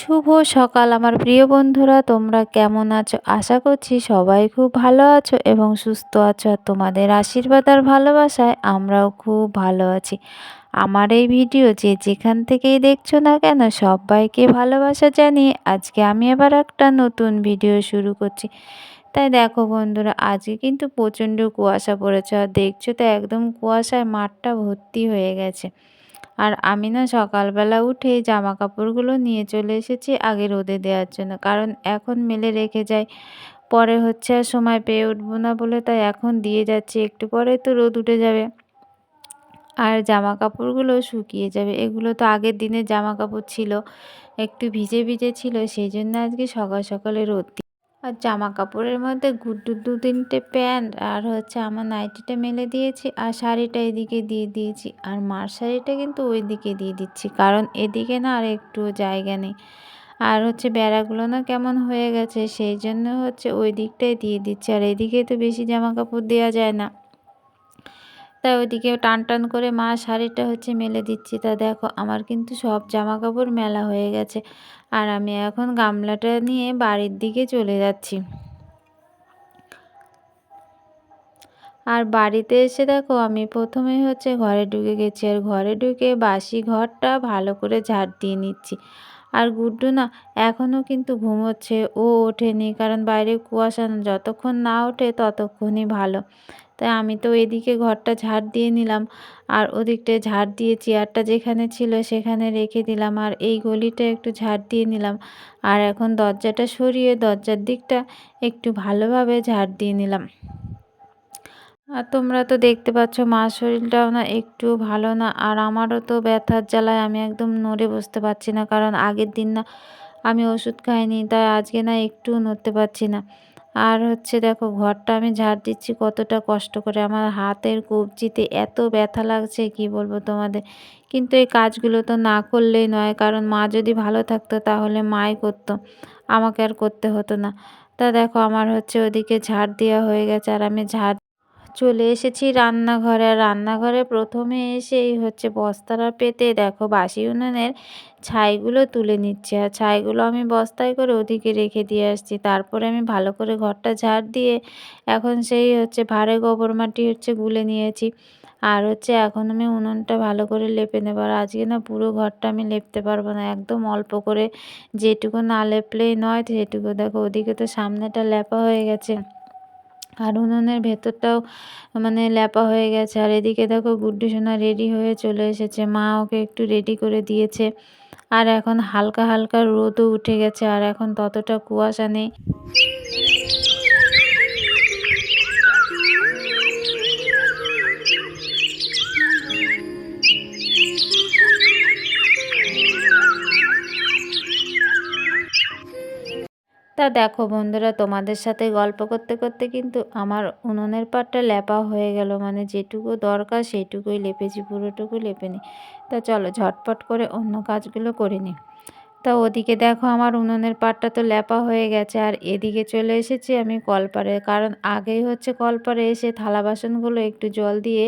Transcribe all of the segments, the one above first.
শুভ সকাল, আমার প্রিয় বন্ধুরা, তোমরা কেমন আছো? আশা করছি সবাই খুব ভালো আছো এবং সুস্থ আছো, আর তোমাদের আশীর্বাদ আর ভালোবাসায় আমরাও খুব ভালো আছি। আমার এই ভিডিও যে যেখান থেকেই দেখছ না কেন, সবাইকে ভালোবাসা জানিয়ে আজকে আমি আবার একটা নতুন ভিডিও শুরু করছি। তাই দেখো বন্ধুরা, আজকে কিন্তু প্রচণ্ড কুয়াশা পড়েছে, আর দেখছ তো একদম কুয়াশায় মাঠটা ভর্তি হয়ে গেছে। আর আমি না সকালবেলা উঠে জামা কাপড়গুলো নিয়ে চলে এসেছি আগে রোদে দেওয়ার জন্য। কারণ এখন মেলে রেখে যাই। পরে হচ্ছে আর সময় পেয়ে উঠবো না বলে তাই এখন দিয়ে যাচ্ছি। একটু পরে তো রোদ উঠে যাবে। আর জামা কাপড়গুলো শুকিয়ে যাবে। এগুলো তো আগের দিনের জামা কাপড় ছিল। একটু ভিজে ভিজে ছিল। সেই জন্য আজকে সকাল সকালে রোদ আর জামা কাপড়ের মধ্যে গুড্ডু দু তিনটে প্যান্ট আর হচ্ছে আমার নাইটিটা মেলে দিয়েছি আর শাড়িটা এদিকে দিয়ে দিয়েছি। আর মার শাড়িটা কিন্তু ওই দিকে দিয়ে দিচ্ছি, কারণ এদিকে না আর একটু জায়গা নেই। আর হচ্ছে বেড়াগুলো না কেমন হয়ে গেছে, সেই জন্য হচ্ছে ওই দিকটাই দিয়ে দিচ্ছি। আর এদিকে তো বেশি জামা কাপড় দেওয়া যায় না। তাই ওইদিকে টান টান করে মা শাড়িটা হচ্ছে মেলে দিচ্ছি। তা দেখো, আমার কিন্তু সব জামা কাপড় মেলা হয়ে গেছে আর আমি এখন গামলাটা নিয়ে বাড়ির দিকে চলে যাচ্ছি। আর বাড়িতে এসে দেখো, আমি প্রথমে হচ্ছে ঘরে ঢুকে গেছি আর ঘরে ঢুকে বাসি ঘরটা ভালো করে ঝাড় দিয়ে নিচ্ছি। আর গুড্ডু না এখনও কিন্তু ঘুমোচ্ছে, ও ওঠেনি কারণ বাইরে কুয়াশা যতক্ষণ না ওঠে ততক্ষণই ভালো। তাই আমি তো এদিকে ঘরটা ঝাড় দিয়ে নিলাম। আর ওদিকটায় ঝাড় দিয়ে চেয়ারটা যেখানে ছিল সেখানে রেখে দিলাম। আর এই গলিটা একটু ঝাড় দিয়ে নিলাম। আর এখন দরজাটা সরিয়ে দরজার দিকটা একটু ভালোভাবে ঝাড় দিয়ে নিলাম। আর তোমরা তো দেখতে পাচ্ছ মার শরীরটাও না একটু ভালো না। আর আমারও তো ব্যথার জ্বালায় আমি একদম নড়ে বসতে পারছি না। কারণ আগের দিন না আমি ওষুধ খাইনি, তাই আজকে না একটু নড়তে পারছি না। আর হচ্ছে দেখো ঘরটা আমি ঝাড় দিচ্ছি কতটা কষ্ট করে। আমার হাতের কবজিতে এত ব্যথা লাগছে, কি বলব তোমাদের? কিন্তু এই কাজগুলো তো না করলেই নয়, কারণ মা যদি ভালো থাকতো তাহলে মাই করতো, আমাকে আর করতে হতো না। তা দেখো আমার হচ্ছে ওদিকে ঝাড় দেওয়া হয়ে গেছে আর আমি ঝাড় চলে এসেছি রান্নাঘরে। রান্নাঘরে প্রথমে এসেই হচ্ছে বস্তাটা পেতে দেখো বাসি উনুনের ছাইগুলো তুলে নিচ্ছে। আর ছাইগুলো আমি বস্তায় করে ওদিকে রেখে দিয়ে আসছি। তারপরে আমি ভালো করে ঘরটা ঝাড় দিয়ে এখন সেই হচ্ছে ভাড়ে গোবর মাটি হচ্ছে গুলে নিয়েছি। আর হচ্ছে এখন আমি উনুনটা ভালো করে লেপে নেব। আর আজকে না পুরো ঘরটা আমি লেপতে পারব না। একদম অল্প করে যেটুকু না লেপলেই নয়, সেটুকু। দেখো ওদিকে তো সামনেটা লেপা হয়ে গেছে। আর উনুনের ভেতরটাও মানে ল্যাপা হয়ে গেছে। আর এদিকে দেখো গুড্ডু সোনা রেডি হয়ে চলে এসেছে। মা ওকে একটু রেডি করে দিয়েছে। আর এখন হালকা হালকা রোদও উঠে গেছে। আর এখন ততটা কুয়াশা নেই। তা দেখো বন্ধুরা, তোমাদের সাথে গল্প করতে করতে কিন্তু আমার উনুনের পাটটা লেপা হয়ে গেল। মানে যেটুকু দরকার সেটুকুই লেপেছি, পুরোটুকু লেপেনি তা চলো ঝটপট করে অন্য কাজগুলো করে নিই তা ওদিকে দেখো আমার উনুনের পাটটা তো লেপা হয়ে গেছে, আর এদিকে চলে এসেছি আমি কলপারে কারণ আগেই হচ্ছে কলপারে এসে থালা বাসনগুলো একটু জল দিয়ে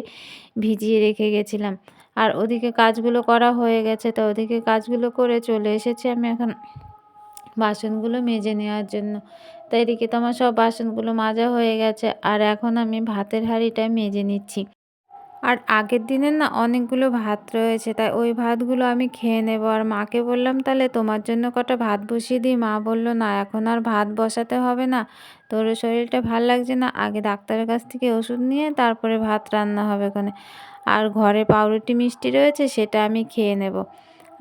ভিজিয়ে রেখে গেছিলাম। আর ওদিকে কাজগুলো করা হয়ে গেছে, তো ওদিকে কাজগুলো করে চলে এসেছি আমি এখন। বাসনগুলো মেজে নেওয়ার জন্য। তাই এদিকে তো আমার সব বাসনগুলো মাজা হয়ে গেছে, আর এখন আমি ভাতের হাঁড়িটা মেজে নিচ্ছি। আর আগের দিনের না অনেকগুলো ভাত রয়েছে, তাই ওই ভাতগুলো আমি খেয়ে নেব। আর মাকে বললাম, তাহলে তোমার জন্য কটা ভাত বসিয়ে দিই। মা বলল, না, এখন আর ভাত বসাতে হবে না। তোর শরীরটা ভালো লাগছে না, আগে ডাক্তারের কাছ থেকে ওষুধ নিয়ে তারপরে ভাত রান্না হবে ওখানে। আর ঘরে পাউরুটি মিষ্টি রয়েছে, সেটা আমি খেয়ে নেব।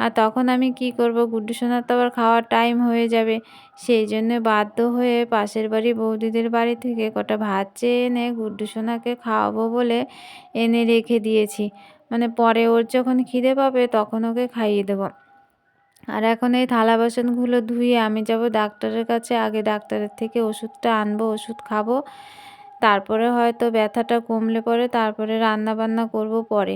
আর তখন আমি কি করব? গুড্ডু সোনার তো আবার খাওয়ার টাইম হয়ে যাবে। সেই জন্য বাধ্য হয়ে পাশের বাড়ি বৌদিদের বাড়ি থেকে কটা ভাত চেয়ে এনে গুড্ডু সোনাকে খাওয়াবো বলে এনে রেখে দিয়েছি। মানে পরে ওর যখন খিদে পাবে তখন ওকে খাইয়ে দেবো। আর এখন এই থালা বাসনগুলো ধুয়ে আমি যাব ডাক্তারের কাছে। আগে ডাক্তারের থেকে ওষুধটা আনব, ওষুধ খাব। তারপরে হয়তো ব্যথাটা কমলে পরে তারপরে রান্না বান্না করব পরে।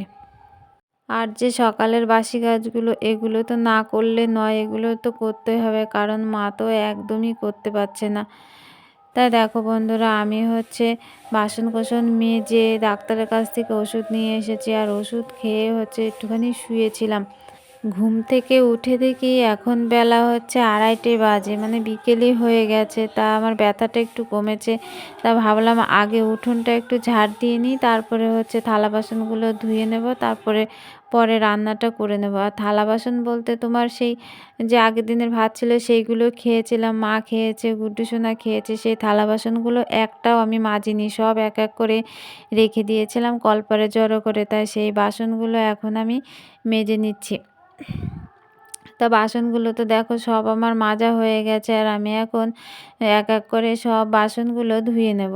আর যে সকালের বাসি কাজগুলো, এগুলো তো না করলে নয়, এগুলো তো করতে হবে, কারণ মা তো একদমই করতে পারছে না। তাই দেখো বন্ধুরা, আমি হচ্ছে বাসন কোসন মেজে ডাক্তারের কাছ থেকে ওষুধ নিয়ে এসেছি, আর ওষুধ খেয়ে হচ্ছে একটুখানি শুয়েছিলাম। ঘুম থেকে উঠে দেখি এখন বেলা হচ্ছে আড়াইটে বাজে মানে বিকেলই হয়ে গেছে, তা আমার ব্যথাটা একটু কমেছে। তা ভাবলাম আগে উঠোনটা একটু ঝাড় দিয়ে নিই, তারপরে হচ্ছে থালা বাসনগুলো ধুয়ে নেব, তারপরে পরে রান্নাটা করে নেব। আর থালা বাসন বলতে তোমার সেই যে আগের দিনের ভাত ছিল সেইগুলো খেয়েছিলাম, মা খেয়েছে, গুড্ডু সোনা খেয়েছে, সেই থালা বাসনগুলো একটাও আমি মাজিনি, সব এক এক করে রেখে দিয়েছিলাম, কলপারে জড়ো করে, তাই সেই বাসনগুলো এখন আমি মেজে নিচ্ছি। তা বাসনগুলো তো দেখো সব আমার মাজা হয়ে গেছে আর আমি এখন এক এক করে সব বাসনগুলো ধুয়ে নেব।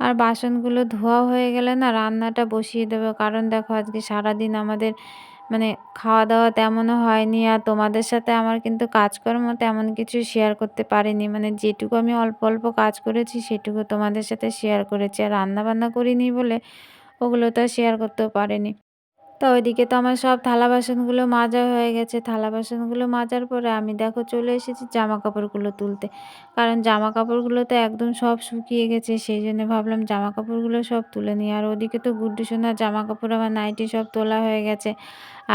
আর বাসনগুলো ধোয়া হয়ে গেলে না রান্নাটা বসিয়ে দেবো। কারণ দেখো আজকে সারাদিন আমাদের মানে খাওয়া দাওয়া তেমনও হয়নি আর তোমাদের সাথে আমার কিন্তু কাজকর্ম তেমন কিছু শেয়ার করতে পারিনি। মানে যেটুকু আমি অল্প অল্প কাজ করেছি সেটুকু তোমাদের সাথে শেয়ার করেছি। আর রান্না বান্না করিনি বলে ওগুলো তো শেয়ার করতেও পারিনি। তো ওইদিকে তো আমার সব থালা বাসনগুলো মাজা হয়ে গেছে। থালা বাসনগুলো মাজার পরে আমি দেখো চলে এসেছি জামা কাপড়গুলো তুলতে। কারণ জামা কাপড়গুলো তো একদম সব শুকিয়ে গেছে, সেই জন্য ভাবলাম জামা কাপড়গুলো সব তুলে নিই। আর ওদিকে তো গুড্ডু সোনার জামা কাপড়, আমার নাইটি সব তোলা হয়ে গেছে।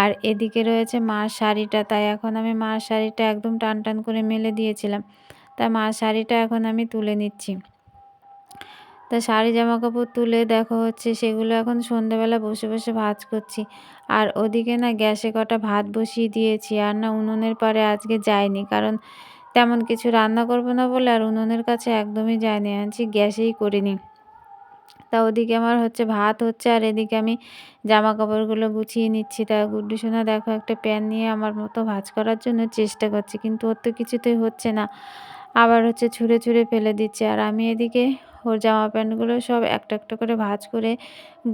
আর এদিকে রয়েছে মার শাড়িটা, তাই এখন আমি মার শাড়িটা একদম টান টান করে মেলে দিয়েছিলাম। তাই মার শাড়িটা এখন আমি তুলে নিচ্ছি। তা শাড়ি জামা কাপড় তুলে দেখো হচ্ছে সেগুলো এখন সন্ধ্যেবেলা বসে বসে ভাজ করছি। আর ওদিকে না গ্যাসে কটা ভাত বসিয়ে দিয়েছি আর না উনুনের পারে আজকে যায়নি কারণ তেমন কিছু রান্না করব না বলে আর উনুনের কাছে একদমই যায়নি আনছি গ্যাসেই করিনি। তা ওদিকে আমার হচ্ছে ভাত হচ্ছে আর এদিকে আমি জামা কাপড়গুলো গুছিয়ে নিচ্ছি। তা গুড্ডু সোনা দেখো একটা প্যান নিয়ে আমার মতো ভাজ করার জন্য চেষ্টা করছি কিন্তু ওর তো কিছুতেই হচ্ছে না। আবার হচ্ছে ছুঁড়ে ছুঁড়ে ফেলে দিচ্ছে। আর আমি এদিকে ওর জামা প্যান্টগুলো সব একটা একটা করে ভাজ করে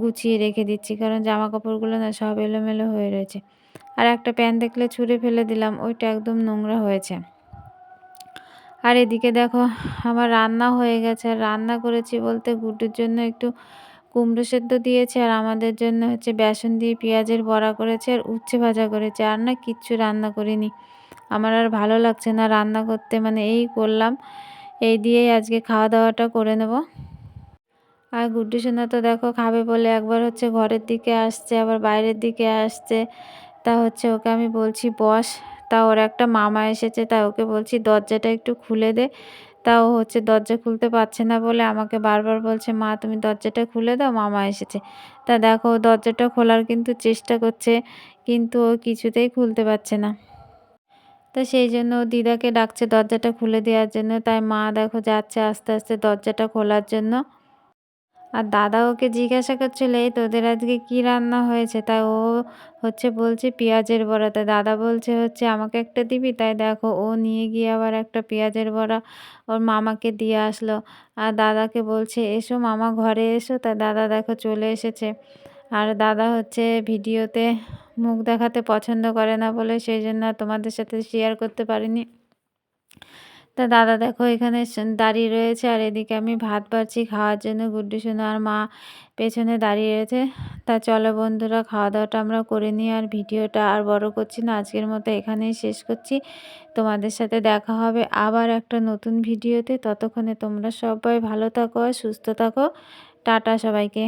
গুছিয়ে রেখে দিচ্ছি। কারণ জামা কাপড়গুলো না সব এলোমেলো হয়ে রয়েছে। আর একটা প্যান্ট দেখলে ছুঁড়ে ফেলে দিলাম, ওইটা একদম নোংরা হয়েছে। আর এদিকে দেখো, আমার রান্না হয়ে গেছে। আর রান্না করেছি বলতে গুড্ডুর জন্য একটু কুমড়ো সেদ্ধ দিয়েছে, আর আমাদের জন্য হচ্ছে বেসন দিয়ে পেঁয়াজের বড়া করেছে, আর উচ্ছে ভাজা করেছে। আর না, কিচ্ছু রান্না করিনি। আমার আর ভালো লাগছে না রান্না করতে মানে এই করলাম। এই দিয়েই আজকে খাওয়া দাওয়াটা করে নেব। আর গুড্ডু সোনা তো দেখো খাবে বলে একবার হচ্ছে ঘরের দিকে আসছে, আবার বাইরের দিকে আসছে। তা হচ্ছে ওকে আমি বলছি, বস, তা ওর একটা মামা এসেছে তা ওকে বলছি দরজাটা একটু খুলে দে। তাও হচ্ছে দরজা খুলতে পারছে না বলে আমাকে বারবার বলছে, মা, তুমি দরজাটা খুলে দাও, মামা এসেছে। তা দেখো দরজাটা খোলার কিন্তু চেষ্টা করছে, কিন্তু ও কিছুতেই খুলতে পারছে না। তো সেই জন্য দিদাকে ডাকছে দরজাটা খুলে দেওয়ার জন্য। তাই মা দেখো যাচ্ছে আস্তে আস্তে দরজাটা খোলার জন্য। আর দাদা ওকে জিজ্ঞাসা করছিল, এই তোদের আজকে কি রান্না হয়েছে? তাই ও হচ্ছে বলছে, পেঁয়াজের বড়া। তাই দাদা বলছে হচ্ছে, আমাকে একটা দিবি? তাই দেখো ও নিয়ে গিয়ে আবার একটা পেঁয়াজের বড়া ওর মামাকে দিয়ে আসলো। আর দাদাকে বলছে, এসো মামা ঘরে এসো। তাই দাদা দেখো চলে এসেছে। আর দাদা হচ্ছে ভিডিওতে মুখ দেখাতে পছন্দ করে না বলে সেই জন্য তোমাদের সাথে শেয়ার করতে পারিনি। তা দাদা দেখো এখানে দাঁড়িয়ে রয়েছে আর এদিকে আমি ভাত পাচ্ছি খাওয়ার জন্য গুড্ডু সোনা আর মা পেছনে দাঁড়িয়ে রয়েছে। তা চলো বন্ধুরা খাওয়া দাওয়াটা আমরা করে নিই আর ভিডিওটা আর বড় করছি না, আজকের মতো এখানেই শেষ করছি। তোমাদের সাথে দেখা হবে আবার একটা নতুন ভিডিওতে। ততক্ষণে তোমরা সবাই ভালো থাকো সুস্থ থাকো। টাটা সবাইকে।